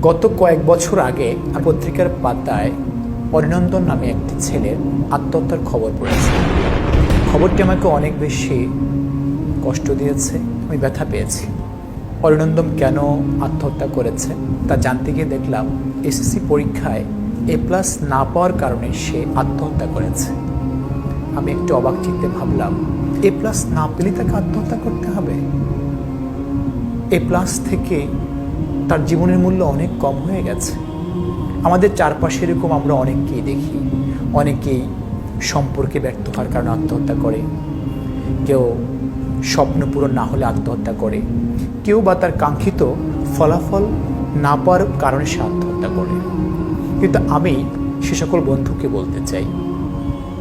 গত কয়েক বছর আগে পত্রিকার পাতায় অরিনন্দন নামে একটি ছেলের আত্মহত্যার খবর পড়েছে খবরটি আমাকে অনেক বেশি কষ্ট দিয়েছে, আমি ব্যথা পেয়েছি। অরিনন্দন কেন আত্মহত্যা করেছে তা জানতে গিয়ে দেখলাম এসএসসি পরীক্ষায় এ প্লাস না পাওয়ার কারণে সে আত্মহত্যা করেছে। আমি একটু অবাক চিত্তে ভাবলাম, এ প্লাস না পেলে তাকে আত্মহত্যা করতে হবে? এ প্লাস থেকে তার জীবনের মূল্য অনেক কম হয়ে গেছে। আমাদের চারপাশে এরকম আমরা অনেককেই দেখি, অনেকেই সম্পর্কে ব্যর্থ হওয়ার কারণে আত্মহত্যা করে। কেউ স্বপ্ন পূরণ না হলে আত্মহত্যা করে। কেউ বা তার কাঙ্ক্ষিত ফলাফল না পাওয়ার কারণে সে আত্মহত্যা করে। কিন্তু আমি সে সকল বন্ধুকে বলতে চাই,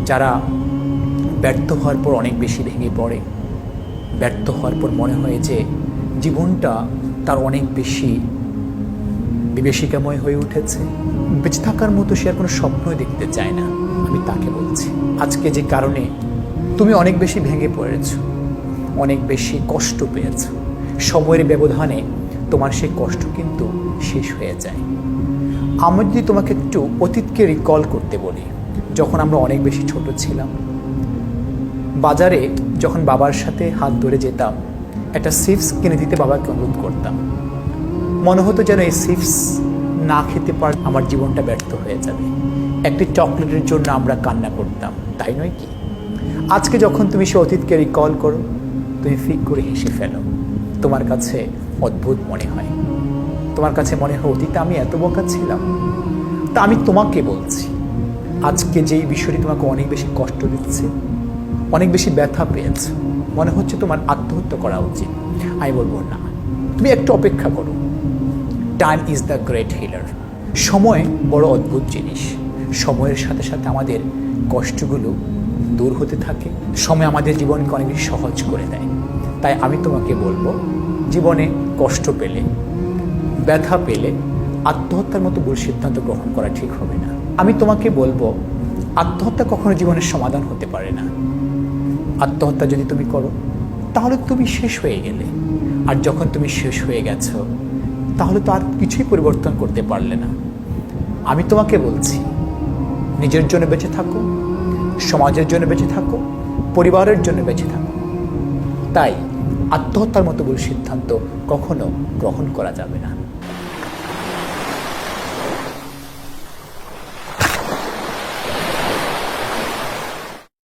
যারা ব্যর্থ হওয়ার পর অনেক বেশি ভেঙে পড়ে, ব্যর্থ হওয়ার পর মনে হয় যে জীবনটা তার অনেক বেশি বিবেশিকাময় হয়ে উঠেছে। বেঁচে থাকার মতো সে আর কোনো স্বপ্নই দেখতে চায় না, আমি তাকে বলছি। আজকে যে কারণে তুমি অনেক বেশি ভেঙে পড়েছ, অনেক বেশি কষ্ট পেয়েছ, সময়ের ব্যবধানে তোমার সেই কষ্ট কিন্তু শেষ হয়ে যায়। আমি যদি তোমাকে একটু অতীতকে রিকল করতে বলি, যখন আমরা অনেক বেশি ছোট ছিলাম, বাজারে যখন বাবার সাথে হাত ধরে যেতাম একটা চিপস কিনে দিতে বাবাকে অনুরোধ করতাম। মনে হতো যেন এই চিপস না খেতে পার আমার জীবনটা ব্যর্থ হয়ে যাবে। একটি চকলেটের জন্য আমরা কান্না করতাম, তাই নয় কি? আজকে যখন তুমি সে অতীতকে রিকল করো, তুমি ফিক করে হেসে ফেলো। তোমার কাছে অদ্ভুত মনে হয়। তোমার কাছে মনে হয়, অতীতে আমি এত বোকা ছিলাম? তা আমি তোমাকে বলছি। আজকে যেই বিষয়টি তোমাকে অনেক বেশি কষ্ট দিচ্ছে অনেক বেশি ব্যথা পেয়েছ। মনে হচ্ছে তোমার আত্মহত্যা করা উচিত। আমি বলব না। তুমি একটু অপেক্ষা করো। Time is the great healer সময় বড় অদ্ভুত জিনিস। সময়ের সাথে সাথে আমাদের কষ্টগুলো দূর হতে থাকে। সময় আমাদের জীবনকে অনেক বেশি সহজ করে দেয়। তাই আমি তোমাকে বলব, জীবনে কষ্ট পেলে, ব্যথা পেলে আত্মহত্যার মতো ভুল সিদ্ধান্ত গ্রহণ করা ঠিক হবে না। আমি তোমাকে বলব, আত্মহত্যা কখনো জীবনের সমাধান হতে পারে না। আত্মহত্যা যদি তুমি করো, তাহলে তুমি শেষ হয়ে গেলে। আর যখন তুমি শেষ হয়ে গেছো, তাহলে তো আর কিছুই পরিবর্তন করতে পারলে না। আমি তোমাকে বলছি, নিজের জন্য বেঁচে থাকো, সমাজের জন্য বেঁচে থাকো, পরিবারের জন্য বেঁচে থাকো। তাই আত্মহত্যার মতো ভুল সিদ্ধান্ত কখনো গ্রহণ করা যাবে না।